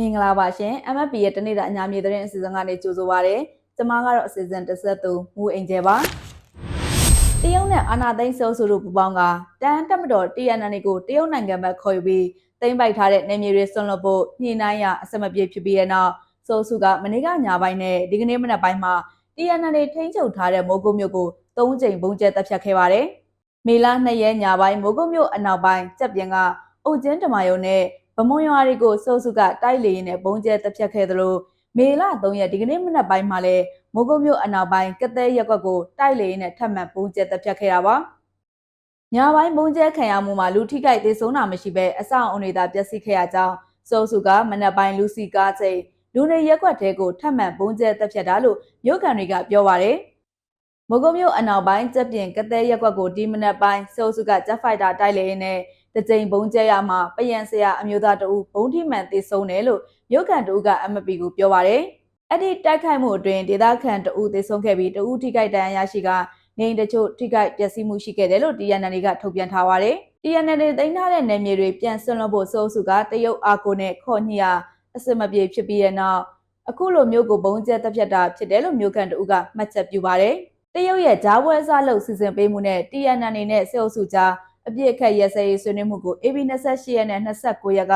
မင်္ဂလာပါရှင် MFP ရဲ့တနေ့တာအညာမြေသတင်းအစီအစဉ်ကနေကြိုဆိုပါရစေ။ကျွန်မကတော့အစီအစဉ်တစ်ဆက်သူမူအင်ဂျယ်ပါ။တရုတ်နဲ့အာနာသိန်းဆောဆိုတို့ပူပေါင်းကတန်တက်မတော် TNN ကိုတရုတ်နိုင်ငံဘက်ခေါ်ယူပြီးသိမ်းပိုက်ထားတဲ့နေမြေတွေဆွန့်လွတ်ဖို့ညှိနှိုင်းရအစမပြေဖြစ်ပြီးတဲ့နောက်ဆိုစုကမနေ့ကညပိုင်းနဲ့ဒီကနေ့မနက်ပိုင်းမှာ TNN ထိန်းချုပ်ထားတဲ့မိုးကုတ်မြို့ကို၃ချိန်ပုံကျဲတပ်ဖြတ်ခဲ့ပါတယ်။မေလ2ရက်ညပိုင်းမိုးကုတ်မြို့အနောက်ပိုင်းကြက်ပြင်ကအုတ်ကျင်းဓမာယုံနဲ့ ဗမွန်ရွာတွေကိုစိုးစုကတိုက်လေရင်နဲ့ပုံကျဲတပ်ဖြတ်ခဲ့သလိုမေလ3ရက်ဒီကနေ့မနက်ပိုင်းမှာလည်းမိုးကုတ်မြို့အနောက်ပိုင်းကသဲရက်ကွက်ကိုတိုက်လေရင်နဲ့ထပ်မံပုံကျဲတပ်ဖြတ်ခဲ့တာပါ။ညပိုင်းပုံကျဲခံရမှုမှာလူထိခိုက်သေဆုံးတာမရှိဘဲအဆောက်အုံတွေသာပျက်စီးခဲ့ရကြောင်းစိုးစုကမနက်ပိုင်းလူစီကားချိန်လူနေရက်ကွက်တဲကိုထပ်မံပုံကျဲတပ်ဖြတ်တာလို့မြို့ကန်တွေကပြောပါရယ်။မိုးကုတ်မြို့အနောက်ပိုင်းကျက်ပြင်ကသဲရက်ကွက်ကိုဒီမနက်ပိုင်းစိုးစုကဂျက်ဖိုက်တာတိုက်လေရင်နဲ့ တကြိမ်ဘုံကျဲရမှာပယံဆရာအမျိုးသားတဦးဘုံထိမှန်သေဆုံးတယ်လို့မြို့ကန်တဦးက MPP ကိုပြောပါရယ်အဲ့ဒီတိုက်ခိုက်မှုအတွင်းဒေသခံတဦးသေဆုံးခဲ့ပြီးတဦးထိခိုက်ဒဏ်ရာရရှိကနေတချို့ထိခိုက်ပျက်စီးမှုရှိခဲ့တယ်လို့ TNN ကထုတ်ပြန်ထားပါရယ် TNN သိမ်းထားတဲ့နယ်မြေတွေပြန်ဆွလွတ်ဖို့စိုးစုကတရုတ်အာကိုနဲ့ခေါ်ညှိရအစမပြေဖြစ်ပြီးတဲ့နောက်အခုလိုမျိုးကိုဘုံကျဲတက်ဖြတ်တာဖြစ်တယ်လို့မြို့ကန်တဦးကမှတ်ချက်ပြုပါရယ်တရုတ်ရဲ့ဂျားပွဲစားလုပ်စီစဉ်ပေးမှုနဲ့ TNN နဲ့စေအုပ်စုကြား အပြစ်အခက်ရစရေးဆွေးနွေးမှုကို AB 28ရက်နဲ့29ရက်က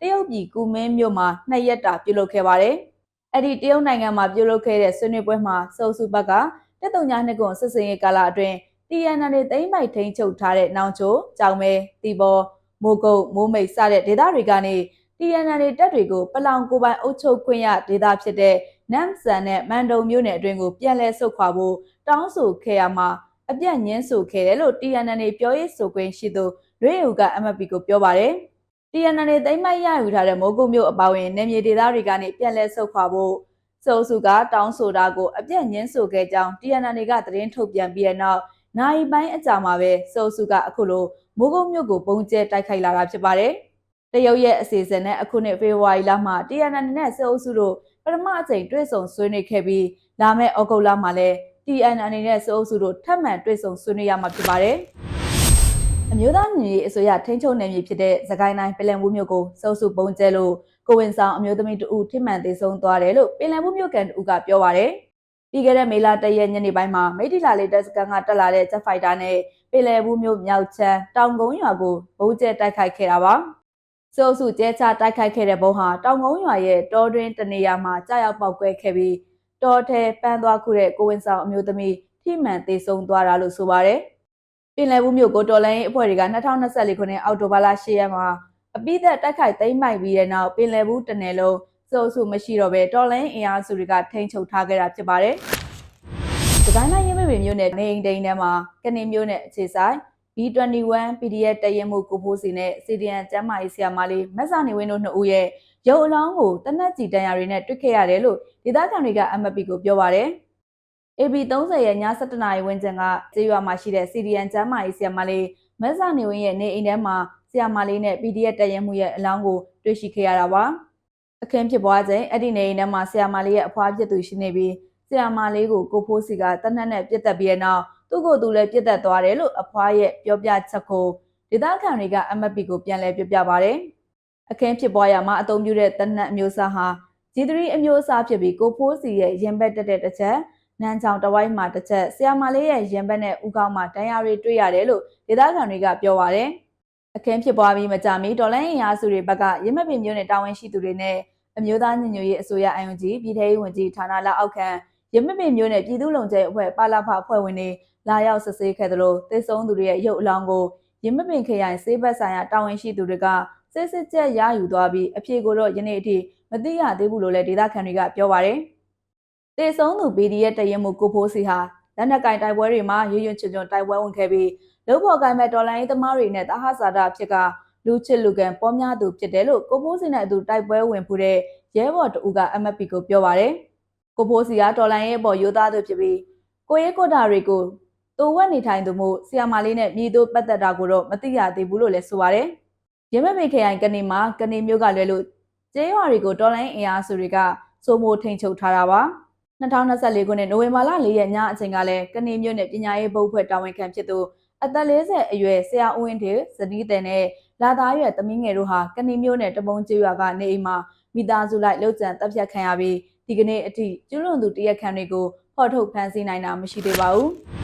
တရုတ်ပြည်ကူမင်းမြို့မှာနှစ်ရက်တာပြုလုပ်ခဲ့ပါတယ်။အဲ့ဒီတရုတ်နိုင်ငံမှာပြုလုပ်ခဲ့တဲ့ဆွေးနွေးပွဲမှာစုံစုဘက်ကတက်တုံညာနှစ်ကွန်စစ်စင်ရေးကာလအတွင်း TNN တွေသိမ့်မိုက်ထိန်ချုပ်ထားတဲ့နောင်ချိုကြောင်မဲတီဘောမိုးကုတ်မိုးမိတ်စတဲ့ဒေသတွေကနေ TNN တွေတက်တွေကိုပလောင်ကိုပိုင်အုပ်ချုပ်ခွင့်ရဒေသဖြစ်တဲ့နမ်ဆန်နဲ့မန်တုံမြို့နယ်အတွင်းကိုပြန်လည်ဆုတ်ခွာဖို့တောင်းဆိုခဲ့ရမှာ အပြတ်ညင်းဆိုခဲ့တယ်လို့ TNN ပြောရေးဆိုခွင့်ရှိသူရွေးယူက MFP ကိုပြောပါတယ်။ TNN သိမ်းမိုက်ရယူထားတဲ့မိုးကုတ်မြို့အပါအဝင်နေမြေဒေသတွေကနေပြန်လည်ဆုတ်ခွာဖို့စုံစုကတောင်းဆိုတာကိုအပြတ်ညင်းဆိုခဲ့ကြောင်း TNN ကသတင်းထုတ်ပြန်ပြီးတဲ့နောက်နိုင်ပိုင်းအကြာမှာပဲစုံစုကအခုလိုမိုးကုတ်မြို့ကိုပုံကျဲတိုက်ခိုက်လာတာဖြစ်ပါတယ်။တရုတ်ရဲ့အစီအစဉ်နဲ့အခုနှစ်ဖေဖော်ဝါရီလမှာ TNN နဲ့စေအုပ်စုတို့ပထမအကြိမ်တွေ့ဆုံဆွေးနွေးခဲ့ပြီးလာမယ့်ဩဂုတ်လမှာလည်း TN အနေနဲ့စိုးအုပ်စုတို့ထပ်မံတွေ့ဆုံဆွေးနွေးရမှာဖြစ်ပါတယ်။အမျိုးသားညီညွတ်ရေးအစိုးရထိန်းချုပ်နယ်မြေဖြစ်တဲ့သခိုင်းတိုင်းပလန်ဘူးမြို့ကိုစိုးစုပုံကျဲလို့ကိုဝင်ဆောင်အမျိုးသမီးတဦးထိမှန်သေးဆုံးသွားတယ်လို့ပင်လယ်ဘူးမြို့ကန်တဦးကပြောပါရယ်။ပြီးခဲ့တဲ့မေလတရက်ညနေပိုင်းမှာမိထီလာလေးတပ်စကန်ကတက်လာတဲ့ဂျက်ဖိုက်တာနဲ့ပင်လယ်ဘူးမြို့မြောက်ချမ်းတောင်ကုန်းရွာကိုဘုံကျဲတိုက်ခိုက်ခဲ့တာပါ။စိုးစုကျဲချတိုက်ခိုက်ခဲ့တဲ့ဘုံဟာတောင်ကုန်းရွာရဲ့တောတွင်းတနေရာမှာကြာရောက်ပောက်ကွဲခဲ့ပြီး တော်ထဲပန်းသွားခုတဲ့ကိုဝင်ဆောင်အမျိုးသမီးထိမှန်သေးဆုံးသွားတာလို့ဆိုပါတယ်။ပင်လယ်ဘူးမြို့ကိုတော်လိုင်းရေးအဖွဲ့တွေက2024ခုနှစ်အောက်တိုဘာလ10ရက်မှာအပိသက်တိုက်ခိုက်သိမ်းပိုက်ပြီးတဲ့နောက်ပင်လယ်ဘူးတနယ်လုံးစိုးစုမရှိတော့ဘဲတော်လိုင်းအင်အားစုတွေကထိန်းချုပ်ထားခဲ့တာဖြစ်ပါတယ်။ဒီတိုင်းတိုင်းရင်းမေမြို့နယ်နေအိမ်တိန်ထဲမှာကနေမြို့နယ်အခြေဆိုင် B21 PDF တရင်မှုကိုဖိုးစီနဲ့ CDN ကျမ်းမာရေးဆရာမလေးမက်ဆာနေဝင်းတို့နှစ်ဦးရဲ့ ရုပ်အလောင်းကိုတနက်ကြီးတန်ရာတွေနဲ့တွေ့ခဲ့ရတယ်လို့ဒေသခံတွေက MFP ကိုပြောပါတယ်။ AB 30ရဲ့ည7နာရီဝန်းကျင်ကကျေးရွာမှာရှိတဲ့ CDN ကျမ်းမာရေးဆရာမလေးမက်ဆာနေဝင်းရဲ့နေအိမ်ထဲမှာဆရာမလေးနဲ့ PDF တရင်မှုရဲ့အလောင်းကိုတွေ့ရှိခဲ့ရတာပါ။အခင်းဖြစ်ပွားချိန်အဲ့ဒီနေအိမ်ထဲမှာဆရာမလေးရဲ့အဖွားဖြစ်သူရှိနေပြီးဆရာမလေးကိုကိုဖိုးစီကတနက်နဲ့ပြစ်တက်ပြီးတဲ့နောက်သူ့ကိုယ်သူလည်းပြစ်တက်သွားတယ်လို့အဖွားရဲ့ပြောပြချက်ကိုဒေသခံတွေက MFP ကိုပြန်လည်ပြောပြပါတယ်။ အခင်းဖြစ်ပွားရမှာအသုံးပြုတဲ့တနက်အမျိုးအစားဟာ G3 အမျိုးအစားဖြစ်ပြီးကိုဖိုးစီရဲ့ရင်ဘက်တက်တဲ့တစ်ချက်နန်းချောင်တဝိုက်မှာတစ်ချက်ဆရာမလေးရဲ့ရင်ဘက်နဲ့ဥကောင်းမှာဒဏ်ရာတွေတွေ့ရတယ်လို့ဒေသခံတွေကပြောပါတယ်။အခင်းဖြစ်ပွားပြီးမကြမီဒေါ်လာအင်အားစုတွေဘက်ကရမပင်မျိုးနဲ့တာဝန်ရှိသူတွေနဲ့အမျိုးသားညီညွတ်ရေးအစိုးရအယုံကြီးပြည်ထောင်ဝင်ကြီးဌာနလက်အောက်ခံရမပင်မျိုးနဲ့ပြည်သူ့လုံခြုံရေးအဖွဲ့ပါလာဖအဖွဲ့ဝင်တွေလာရောက်စစ်ဆေးခဲ့သလိုသေဆုံးသူတွေရဲ့ရုပ်အလောင်းကိုရမပင်ခရိုင်စေးဘက်ဆိုင်ရာတာဝန်ရှိသူတွေက စစ်စစ်ကြက်ရယူသွားပြီးအဖြေကိုတော့ယနေ့အထိမသိရသေးဘူးလို့လည်းဒေသခံတွေကပြောပါတယ်။တေဆုံးသူ PDF တရင်မှုကိုဖိုးစီဟာလက်နက်ကင်တိုက်ပွဲတွေမှာရွရွချွချွတိုက်ပွဲဝင်ခဲ့ပြီးလုံဖို့ကိုင်မဲ့တော်လိုင်းသမားတွေနဲ့တဟဇာတာဖြစ်ကလူချစ်လူကန်ပေါ်များသူဖြစ်တယ်လို့ကိုဖိုးစီနဲ့အတူတိုက်ပွဲဝင်ဖူးတဲ့ရဲဘော်တူက MFP ကိုပြောပါတယ်။ကိုဖိုးစီကတော်လိုင်းရဲ့ပေါ်ရိုးသားသူဖြစ်ပြီးကိုရဲကိုတာတွေကိုတိုးဝက်နေထိုင်သူမှုဆီယာမာလေးနဲ့မြေတို့ပတ်သက်တာကိုတော့မသိရသေးဘူးလို့လည်းဆိုပါတယ်။ ရမမေခရိုင်ကနေမှာကနေမျိုးကလွဲလို့ကျေးရွာတွေကိုတော်လိုင်းအင်အားစုတွေကစိုးမိုးထိန်ချုပ်ထားတာပါ2024ခုနှစ်နိုဝင်ဘာလ4ရက်ညအချိန်ကလည်းကနေမျိုးနဲ့ပညာရေးဘုတ်ဖွဲ့တာဝန်ခံဖြစ်သူအသက်40အရွယ်ဆရာဦးဝင်းထေဇနီးတဲ့နဲ့လာသားရွယ်သမီးငယ်တို့ဟာကနေမျိုးနဲ့တပုံးကျေးရွာကနေအိမ်မှာမိသားစုလိုက်လှုပ်ကြံတပ်ဖြတ်ခံရပြီးဒီကနေ့အထိကျွလွန်သူတရက်ခန့်တွေကိုဖော်ထုတ်ဖမ်းဆီးနိုင်တာမရှိသေးပါဘူး